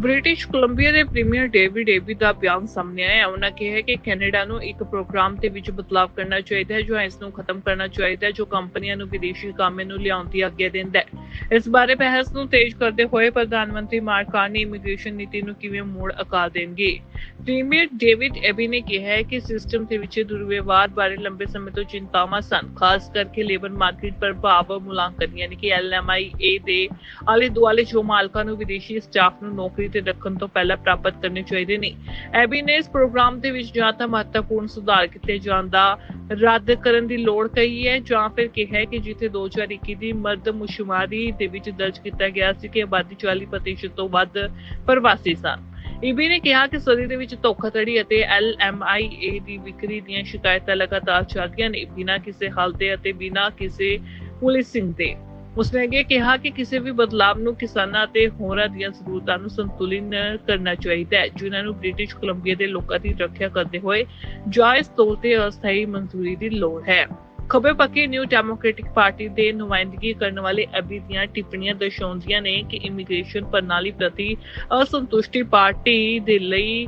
British Columbia ਦੇ premier David Eby ਦਾ ਬਿਆਨ ਸਾਹਮਣੇ ਆਇਆ ਹੈ। ਉਹਨਾਂ ਕਿਹਾ ਕਿ ਕੈਨੇਡਾ ਨੂੰ ਇੱਕ ਪ੍ਰੋਗਰਾਮ ਦੇ ਵਿੱਚ ਬਦਲਾਅ ਕਰਨਾ ਚਾਹੀਦਾ ਹੈ, ਜੋ ਇਸ ਨੂੰ ਖਤਮ ਕਰਨਾ ਚਾਹੀਦਾ ਹੈ, ਜੋ ਕੰਪਨੀਆਂ ਨੂੰ, ਵਿਦੇਸ਼ੀ ਕਾਮੇ ਨੂੰ ਲਿਆਉਣ ਦੀ ਆਗਿਆ ਦਿੰਦਾ ਹੈ ਇਸ ਬਾਰੇ ਬਹਿਸ ਨੂੰ ਤੇਜ਼ ਕਰਦੇ ਹੋਏ ਪ੍ਰਧਾਨ ਮੰਤਰੀ ਮਾਰਕ ਕਾਰਨੀ ਇਮੀਗ੍ਰੇਸ਼ਨ ਨੀਤੀ ਨੂੰ ਕਿਵੇਂ ਮੋੜ ਅਕਾ ਦੇਣਗੇ? ਪ੍ਰੀਮੀਅਰ ਡੇਵਿਡ ਏਬੀ ਨੇ ਕਿਹਾ ਹੈ ਕਿ ਸਿਸਟਮ ਦੇ ਵਿੱਚ ਦੁਰਵਿਵਹਾਰ ਬਾਰੇ ਲੰਬੇ ਸਮੇਂ ਤੋਂ ਚਿੰਤਾਵਾਂ ਸਨ, ਖਾਸ ਕਰਕੇ ਲੇਬਰ ਮਾਰਕੀਟ ਪ੍ਰਭਾਵ ਮੁਲਾਂਕਣ ਯਾਨੀ ਕਿ ਐਲਐਮਆਈਏ ਦੇ ਆਲੇ ਦੁਆਲੇ ਜੋ ਮਾਲਕਾਂ ਨੂੰ ਵਿਦੇਸ਼ੀ ਸਟਾਫ ਨੂੰ ਨੌਕਰੀ ਤੇ ਰੱਖਣ ਤੋਂ ਪਹਿਲਾਂ ਪ੍ਰਾਪਤ ਕਰਨੇ ਚਾਹੀਦੇ ਨੇ। ਐਬੀ ਨੇ ਇਸ ਪ੍ਰੋਗਰਾਮ ਦੇ ਵਿੱਚ ਜਾਂ ਤਾਂ ਮਹੱਤਵਪੂਰਨ ਸੁਧਾਰ ਕੀਤੇ ਜਾਣ ਦਾ ਰੱਦ ਕਰਨ ਦੀ ਲੋੜ ਕਹੀ ਹੈ, ਜਾਂ ਫਿਰ ਕਿਹਾ ਕਿ ਜਿੱਥੇ 2021 ਦੀ ਮਰਦਮਸ਼ੁਮਾਰੀ ਦੇ ਵਿੱਚ ਦਰਜ ਕੀਤਾ ਗਿਆ ਸੀ ਕਿ ਆਬਾਦੀ 40% ਤੋਂ ਵੱਧ ਪ੍ਰਵਾਸੀ ਸਨ। ਈਬੀ ਨੇ ਕਿਹਾ ਕਿ ਸਦੀ ਦੇ ਵਿੱਚ ਧੋਖਾਧੜੀ ਅਤੇ ਐਲਐਮਆਈਏ ਦੀ ਵਿਕਰੀ ਦੀਆਂ ਸ਼ਿਕਾਇਤਾਂ ਲਗਾਤਾਰ ਚੱਲਦੀਆਂ ਨੇ, ਬਿਨਾਂ ਕਿਸੇ ਹੱਲ ਦੇ ਅਤੇ ਬਿਨਾਂ ਕਿਸੇ ਪੁਲਿਸਿੰਗ ਦੇ। ਉਸਨੇ ਅੱਗੇ ਕਿਹਾ ਕਿ ਕਿਸੇ ਵੀ ਬਦਲਾਵ ਨੂੰ ਕਿਸਾਨਾਂ ਅਤੇ ਹੋਰਾਂ ਦੀਆਂ ਜ਼ਰੂਰਤਾਂ ਨੂੰ ਸੰਤੁਲਿਤ ਕਰਨਾ ਚਾਹੀਦਾ ਹੈ, ਜਿਨ੍ਹਾਂ ਨੂੰ ਬ੍ਰਿਟਿਸ਼ ਕੋਲੰਬੀਆ ਦੇ ਲੋਕਾਂ ਦੀ ਰੱਖਿਆ ਕਰਦੇ ਹੋਏ ਜਾਇਜ਼ ਤੌਰ ਤੇ ਅਸਥਾਈ ਮਨਜ਼ੂਰੀ ਦੀ ਲੋੜ ਹੈ। ਖੱਬੇ ਪੱਕੇ ਨਿਊ ਡੈਮੋਕ੍ਰੈਟਿਕ ਪਾਰਟੀ ਦੇ ਨੁਮਾਇੰਦਗੀ ਕਰਨ ਵਾਲੇ ਅਬੀ ਦੀਆਂ ਟਿੱਪਣੀਆਂ ਦਰਸਾਉਂਦੀਆਂ ਨੇ ਕਿ ਇਮੀਗ੍ਰੇਸ਼ਨ ਪ੍ਰਣਾਲੀ ਪ੍ਰਤੀ ਅਸੰਤੁਸ਼ਟੀ ਪਾਰਟੀ ਦੇ ਲਈ